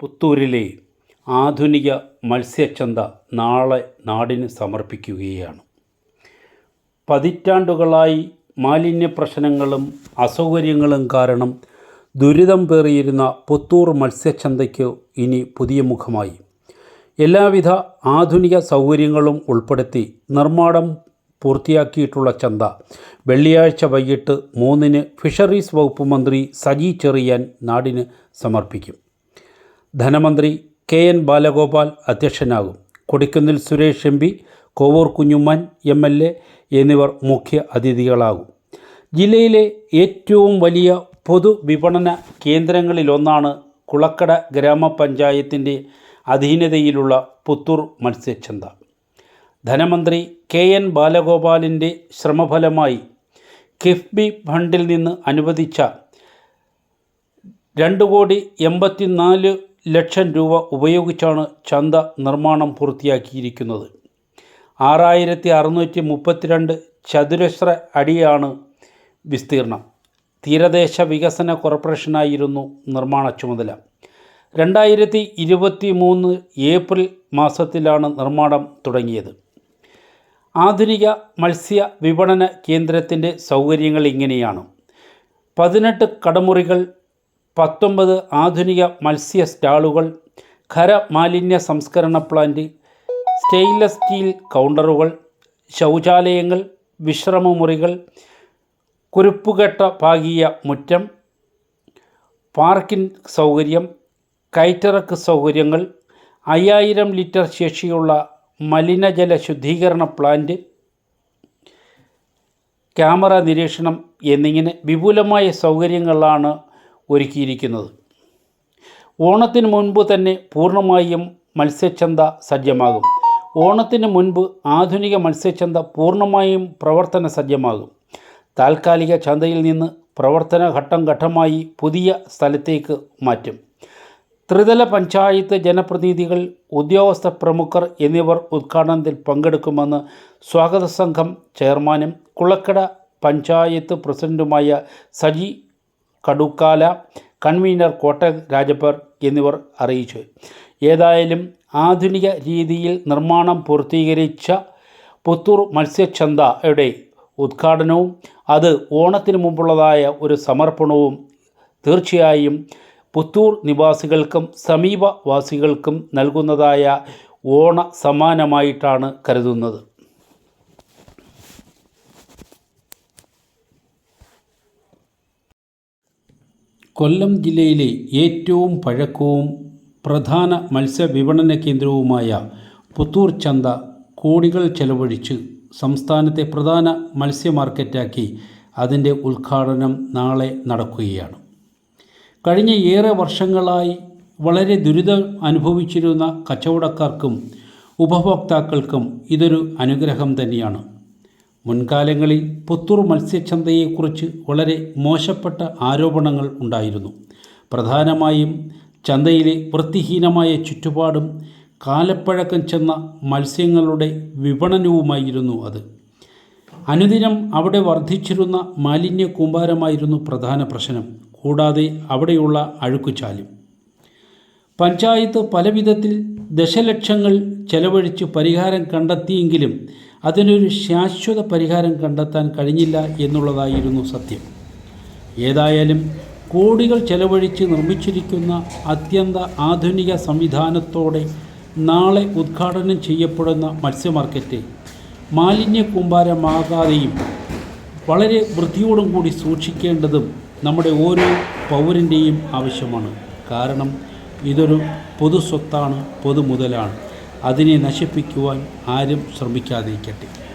പുത്തൂരിലെ ആധുനിക മത്സ്യച്ചന്ത നാളെ നാടിന് സമർപ്പിക്കുകയാണ്. പതിറ്റാണ്ടുകളായി മാലിന്യ പ്രശ്നങ്ങളും അസൗകര്യങ്ങളും കാരണം ദുരിതം പേറിയിരുന്ന പുത്തൂർ മത്സ്യച്ചന്തയ്ക്ക് ഇനി പുതിയ മുഖമായി. എല്ലാവിധ ആധുനിക സൗകര്യങ്ങളും ഉൾപ്പെടുത്തി നിർമ്മാണം പൂർത്തിയാക്കിയിട്ടുള്ള ചന്ത വെള്ളിയാഴ്ച വൈകിട്ട് മൂന്നിന് ഫിഷറീസ് വകുപ്പ് മന്ത്രി സജി ചെറിയാൻ നാടിന് സമർപ്പിക്കും. ധനമന്ത്രി K N Balagopal അധ്യക്ഷനാകും. Kodikunnil Suresh M P Kovoor Kunjumon M L A എന്നിവർ മുഖ്യ അതിഥികളാകും. ജില്ലയിലെ ഏറ്റവും വലിയ പൊതുവിപണന കേന്ദ്രങ്ങളിലൊന്നാണ് കുളക്കട ഗ്രാമപഞ്ചായത്തിന്റെ അധീനതയിലുള്ള പുത്തൂർ മത്സ്യച്ചന്ത. ധനമന്ത്രി കെ എൻ ബാലഗോപാലിന്റെ ശ്രമഫലമായി കിഫ്ബി ഫണ്ടിൽ നിന്ന് അനുവദിച്ച രണ്ട് കോടി എൺപത്തിനാല് ലക്ഷം രൂപ ഉപയോഗിച്ചാണ് ചന്ത നിർമ്മാണം പൂർത്തിയാക്കിയിരിക്കുന്നത്. ആറായിരത്തി അറുന്നൂറ്റി മുപ്പത്തിരണ്ട് ചതുരശ്ര അടിയാണ് വിസ്തീർണം. തീരദേശ വികസന കോർപ്പറേഷനായിരുന്നു നിർമ്മാണ ചുമതല. രണ്ടായിരത്തി ഇരുപത്തി മൂന്ന് ഏപ്രിൽ മാസത്തിലാണ് നിർമ്മാണം തുടങ്ങിയത്. ആധുനിക മത്സ്യ വിപണന കേന്ദ്രത്തിന്റെ സൗകര്യങ്ങൾ ഇങ്ങനെയാണ്. പതിനെട്ട് കടമുറികൾ പത്തൊമ്പത് ആധുനിക മത്സ്യ സ്റ്റാളുകൾ ഖരമാലിന്യ സംസ്കരണ പ്ലാന്റ് സ്റ്റെയിൻലെസ് സ്റ്റീൽ കൗണ്ടറുകൾ ശൗചാലയങ്ങൾ വിശ്രമമുറികൾ കുരുപ്പുകെട്ട പാകിയ മുറ്റം പാർക്കിംഗ് സൗകര്യം കയറ്ററക്ക് സൗകര്യങ്ങൾ അയ്യായിരം ലിറ്റർ ശേഷിയുള്ള മലിനജല ശുദ്ധീകരണ പ്ലാന്റ് ക്യാമറ നിരീക്ഷണം എന്നിങ്ങനെ വിപുലമായ സൗകര്യങ്ങളാണ് ഒരുക്കിയിരിക്കുന്നത്. ഓണത്തിന് മുൻപ് തന്നെ പൂർണമായും മത്സ്യച്ചന്ത സജ്ജമാകും. ഓണത്തിന് മുൻപ് ആധുനിക മത്സ്യച്ചന്ത പൂർണമായും പ്രവർത്തന സജ്ജമാകും. താൽക്കാലിക ചന്തയിൽ നിന്ന് പ്രവർത്തന ഘട്ടം ഘട്ടമായി പുതിയ സ്ഥലത്തേക്ക് മാറ്റും. ത്രിതല പഞ്ചായത്ത് ജനപ്രതിനിധികൾ ഉദ്യോഗസ്ഥ പ്രമുഖർ എന്നിവർ ഉദ്ഘാടനത്തിൽ പങ്കെടുക്കുമെന്ന് സ്വാഗത സംഘം ചെയർമാനും കുളക്കട പഞ്ചായത്ത് പ്രസിഡന്റുമായ സജി കടുക്കാല കൺവീനർ കോട്ട രാജപ്പർ എന്നിവർ അറിയിച്ചു. ഏതായാലും ആധുനിക രീതിയിൽ നിർമ്മാണം പൂർത്തീകരിച്ച പുത്തൂർ മത്സ്യച്ചന്തയുടെ ഉദ്ഘാടനവും അത് ഓണത്തിന് മുമ്പുള്ളതായ ഒരു സമർപ്പണവും തീർച്ചയായും പുത്തൂർ നിവാസികൾക്കും സമീപവാസികൾക്കും നൽകുന്നതായ ഓണ സമ്മാനമായിട്ടാണ് കരുതുന്നത്. കൊല്ലം ജില്ലയിലെ ഏറ്റവും പഴക്കവും പ്രധാന മത്സ്യവിപണന കേന്ദ്രവുമായ പുത്തൂർ ചന്ത കോടികൾ ചെലവഴിച്ച് സംസ്ഥാനത്തെ പ്രധാന മത്സ്യ മാർക്കറ്റാക്കി അതിന്റെ ഉദ്ഘാടനം നാളെ നടക്കുകയാണ്. കഴിഞ്ഞ ഏറെ വർഷങ്ങളായി വളരെ ദുരിതം അനുഭവിച്ചിരുന്ന കച്ചവടക്കാർക്കും ഉപഭോക്താക്കൾക്കും ഇതൊരു അനുഗ്രഹം തന്നെയാണ്. മുൻകാലങ്ങളിൽ പുത്തൂർ മത്സ്യച്ചന്തയെക്കുറിച്ച് വളരെ മോശപ്പെട്ട ആരോപണങ്ങൾ ഉണ്ടായിരുന്നു. പ്രധാനമായും ചന്തയിലെ വൃത്തിഹീനമായ ചുറ്റുപാടും കാലപ്പഴക്കം ചെന്ന മത്സ്യങ്ങളുടെ വിപണനവുമായിരുന്നു അത്. അനുദിനം അവിടെ വർദ്ധിച്ചിരുന്ന മാലിന്യ കൂമ്പാരമായിരുന്നു പ്രധാന പ്രശ്നം കൂടാതെ അവിടെയുള്ള അഴുക്കുചാലും. പഞ്ചായത്ത് പലവിധത്തിൽ ദശലക്ഷങ്ങൾ ചെലവഴിച്ച് പരിഹാരം കണ്ടെത്തിയെങ്കിലും അതിനൊരു ശാശ്വത പരിഹാരം കണ്ടെത്താൻ കഴിഞ്ഞില്ല എന്നുള്ളതായിരുന്നു സത്യം. ഏതായാലും കോടികൾ ചെലവഴിച്ച് നിർമ്മിച്ചിരിക്കുന്ന അത്യന്ത ആധുനിക സംവിധാനത്തോടെ നാളെ ഉദ്ഘാടനം ചെയ്യപ്പെടുന്ന മത്സ്യമാർക്കറ്റ് മാലിന്യ കൂമ്പാരമാകാതെയും വളരെ വൃത്തിയോടും കൂടി സൂക്ഷിക്കേണ്ടതും നമ്മുടെ ഓരോ പൗരന്റെയും ആവശ്യമാണ്. കാരണം ഇതൊരു പൊതു സ്വത്താണ് പൊതുമുതലാണ് അതിനെ നശിപ്പിക്കുവാൻ ആരും ശ്രമിക്കാതിരിക്കട്ടെ.